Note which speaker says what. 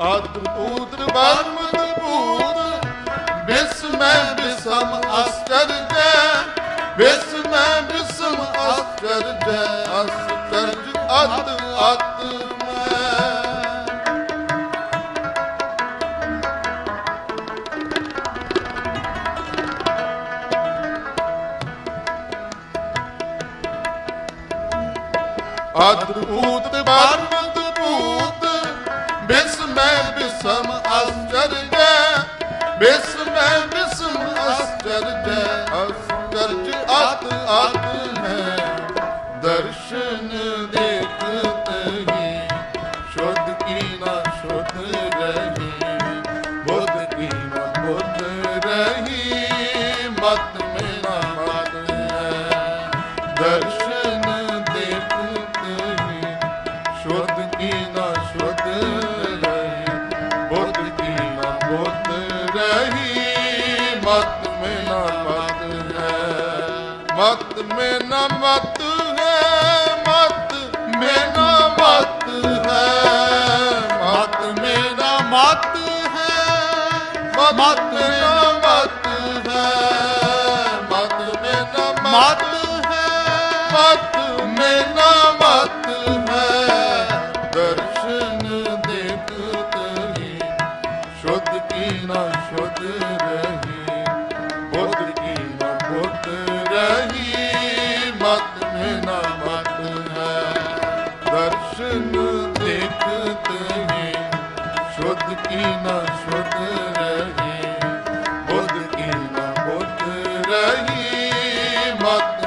Speaker 1: ਅਦਭੂਤ ਬਰਮਤ ਭੂਤ ਬਿਸਮੈ ਬਿਸਮ ਅਸਚਰਜ ਬਿਸਮੈ ਬਿਸਮ ਅਸਚਰਜ ਅਸਚਰਜ ਅਤ ਅਤ ਮੈਂ। ਅਦਭੂਤ ਬਰਮਤ ਭੂਤ ਬਿਸਮੈ ਬਿਸਮ ਅਸਚਰਜ ਬਿਸਮੈ ਬਿਸਮ ਅਸਚਰਜ ਅਸਚਰਜ ਅਤ ਅਤ ਹੈ। ਦਰਸ਼ਨ ਦੇਖਤ ਹੀ ਸ਼ੁੱਧ ਕੀ ਨਾ ਸ਼ੁੱਧ ਰਹੀ, ਬੁੱਧ ਕੀ ਨਾ ਬੁੱਧ ਰਹੀ, ਮਤ ਮੇਰਾ ਮਤ ਹੈ। ਦਰਸ਼ਨ ਦੇਖਤ ਹੀ ਸ਼ੁੱਧ ਕੀ ਮਤ ਮੇ ਨਾ ਮਤ ਹੈ। ਮਤ ਮੇ ਨਾ ਮਤ ਹੈ। ਮਤ ਮੇ ਨਾ ਮਤ ਹੈ। ਮਤ ਮੇ ਨਾ ਮਤ ਹੈ। ਮਤ ਮੇ ਨਾ ਮਤ ਹੈ। ਮਤ ਮੇ ਨਾ ਮਤ ਮਤ ਮੇ ਨਾ ਮਤ ਹੈ। ਦਰਸ਼ਨ ਦੇਖਤ ਹੈ ਸ਼ੁੱਧ ਕੀ ਨਾ ਸ਼ੁੱਧ ਰਹੀ, ਬੁੱਧ ਕੀ ਨਾ ਬੁੱਧ ਰਹੀ। ਮਤ